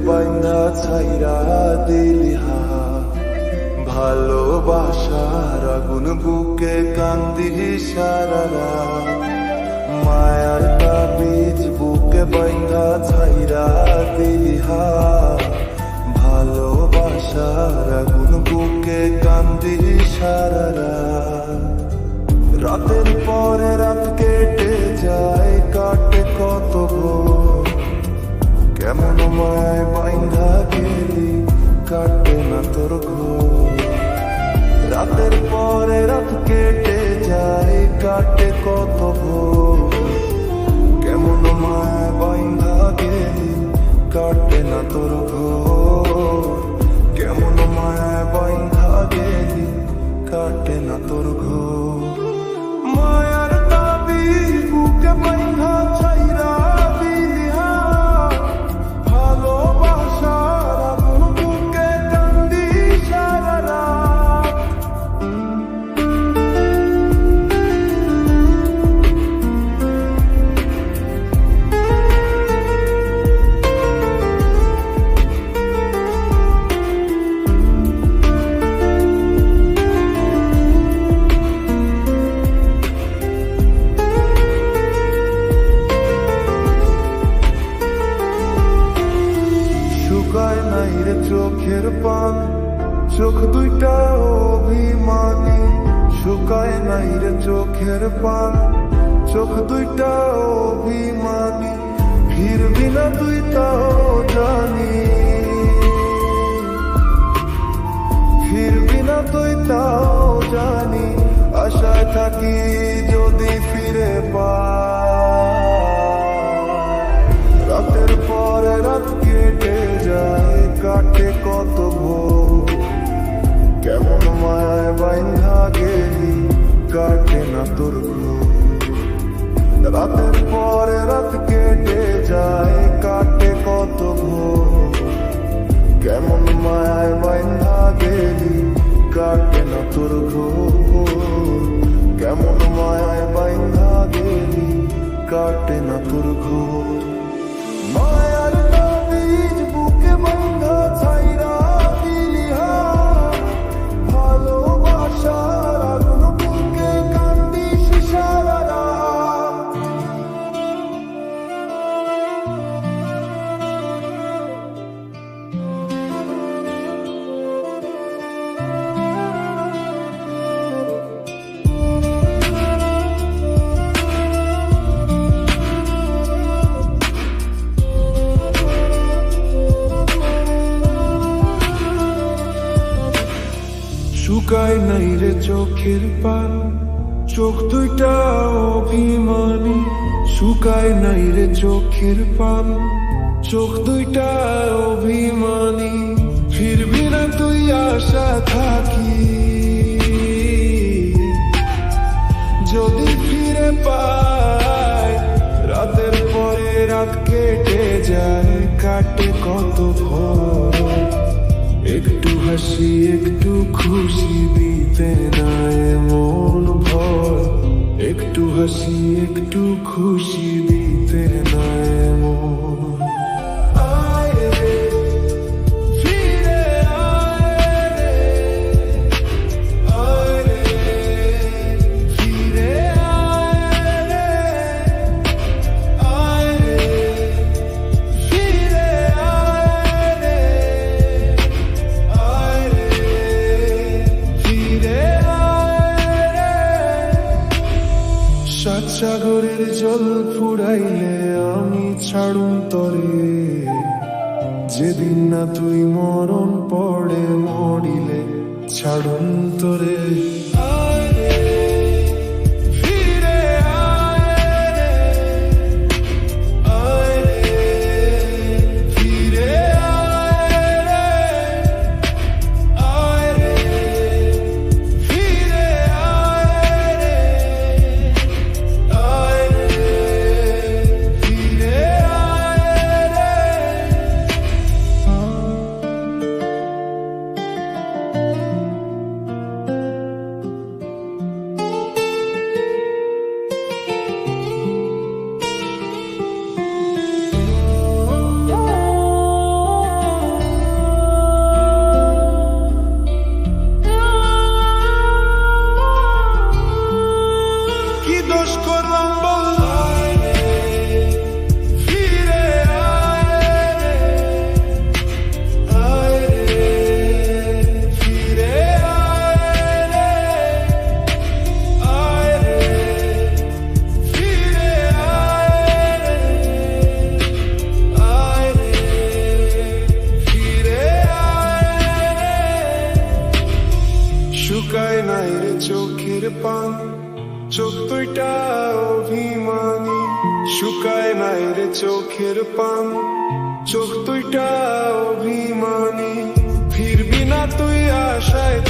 বাইন্ধা ছাইরা দিলিহা। ভালোবাসার আগুন বুকে কান্দি সারারা। মায়ার তাবিজ বুকে বাইন্ধা ছাইরা দিলিহা। ভালোবাসার আগুন বুকে কান্দি সারারা। রাতের পরে রাত কত কেমন মায় বাইন্ধা গেলি কাটে না তোর ঘোর। মায় বাইন্ধা কাটে না তোর চোখের পান, চোখ দুইটা অভিমানী। শুকায় নাই রে চোখের পান, চোখ দুইটা অভিমানী। ফিরবি না তুই তাও জানি। ফিরবি না তুই তাও জানি। আশায় থাকি যদি ফিরে পা না তোর রাতের পরে রাত কেটে যায় কাটে কত ভোর কেমন মায়ায় বাইন্ধা গেলি কাটে না তোর ঘোর চোখের পান, চোখ দুইটা অভিমানী, শুকায় নাই রে চোখের পান। চোখ দুইটা অভিমানী, ফিরবি না তুই আশা থাকি। যদি ফিরে পাই, রাতের পরে রাত কেটে যায়, কাটে কত একটু হাসি একটু খুশি দিতে নাই মন ভর একটু হাসি একটু খুশি দিতে সাত সাগরের জল ফুরাইলে আমি ছাড়ুন তরে। যেদিন না তুই মরণ পড়ে মরিলে, ছাড়ুন তরে। আয় শুকায় নাই রে চোখের পান, চোখ তুইটা অভিমানী। শুকায় নাই রে চোখের পান, চোখ তুইটা অভিমানী। ফিরবি না তুই আশায়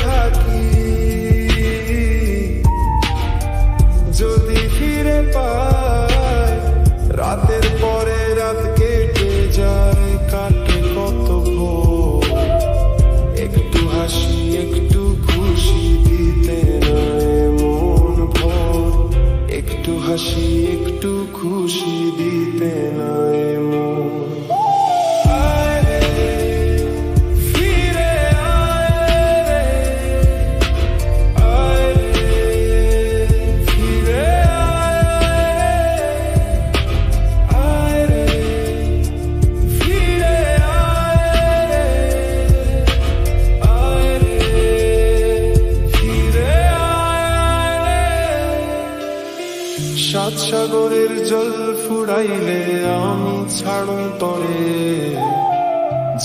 সাত সাগরের জল ফুরাইলে আমি ছাড়ো তরে।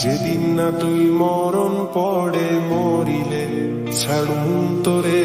যেদিন না তুই মরণ পড়ে মরিলে ছাড়ুন তোরে।